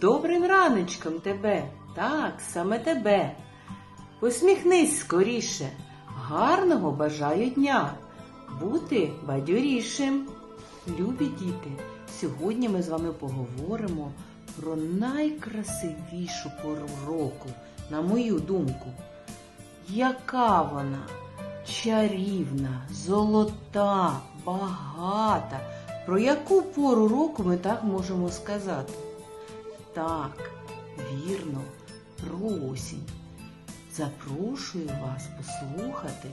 добрим раночком тебе, так, саме тебе. Посміхнись скоріше, гарного бажаю дня, бути бадьорішим. Любі діти, сьогодні ми з вами поговоримо про найкрасивішу пору року, на мою думку. Яка вона? Чарівна, золота, багата. Про яку пору року ми так можемо сказати? Так, вірно, про осінь. Запрошую вас послухати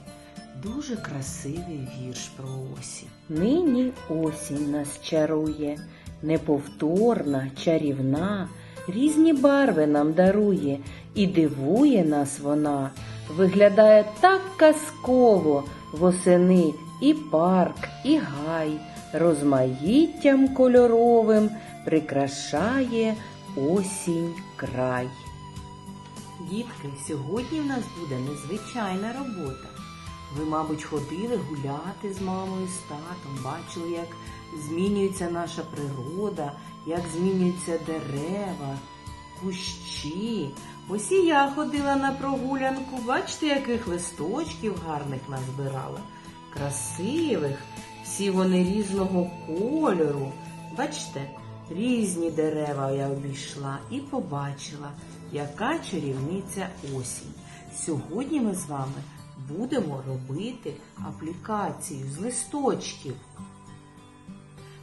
дуже красивий вірш про осінь. Нині осінь нас чарує, неповторна, чарівна, різні барви нам дарує і дивує нас вона. Виглядає так казково восени і парк, і гай, розмаїттям кольоровим прикрашає осінь край. Дітки, сьогодні в нас буде незвичайна робота. Ви, мабуть, ходили гуляти з мамою, з татом, бачили, як змінюється наша природа, як змінюються дерева, кущі. Ось і я ходила на прогулянку. Бачите, яких листочків гарних назбирала. Красивих, всі вони різного кольору. Бачите, різні дерева я обійшла і побачила, яка чарівниця осінь. Сьогодні ми з вами будемо робити аплікацію з листочків.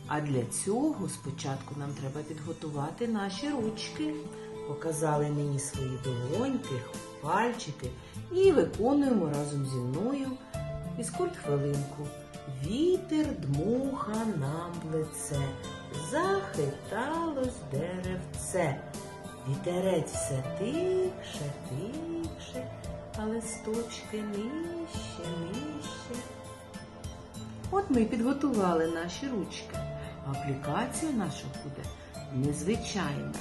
А для цього спочатку нам треба підготувати наші ручки. Показали мені свої долоньки, пальчики і виконуємо разом зі мною фізкульт хвилинку. Вітер дмуха нам в лице, захиталось деревце. Вітерець все тихше, тихше, а листочки нижче, нижче. От ми підготували наші ручки. Аплікація наша буде незвичайна.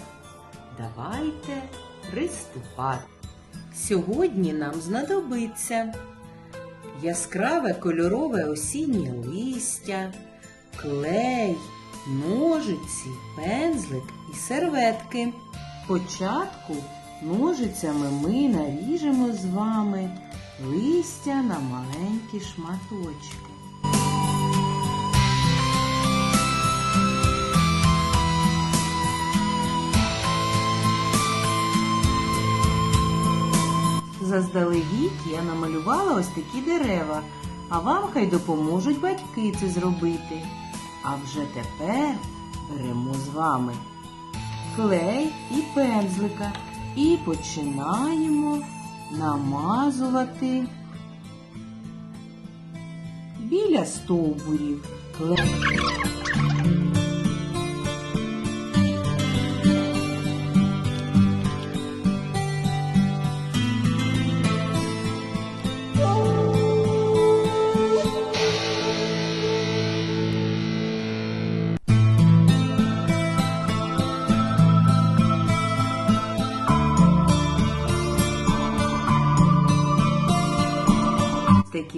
Давайте приступати. Сьогодні нам знадобиться яскраве кольорове осіннє листя, клей, ножиці, пензлик і серветки. Спочатку ножицями ми наріжемо з вами листя на маленькі шматочки. Заздалегідь я намалювала ось такі дерева, а вам хай допоможуть батьки це зробити. А вже тепер беремо з вами клей і пензлика і починаємо намазувати біля стовбурів клей.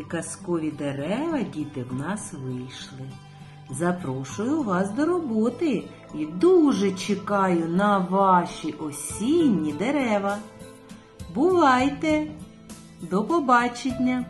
Казкові дерева, діти, в нас вийшли. Запрошую вас до роботи і дуже чекаю на ваші осінні дерева. Бувайте! До побачення!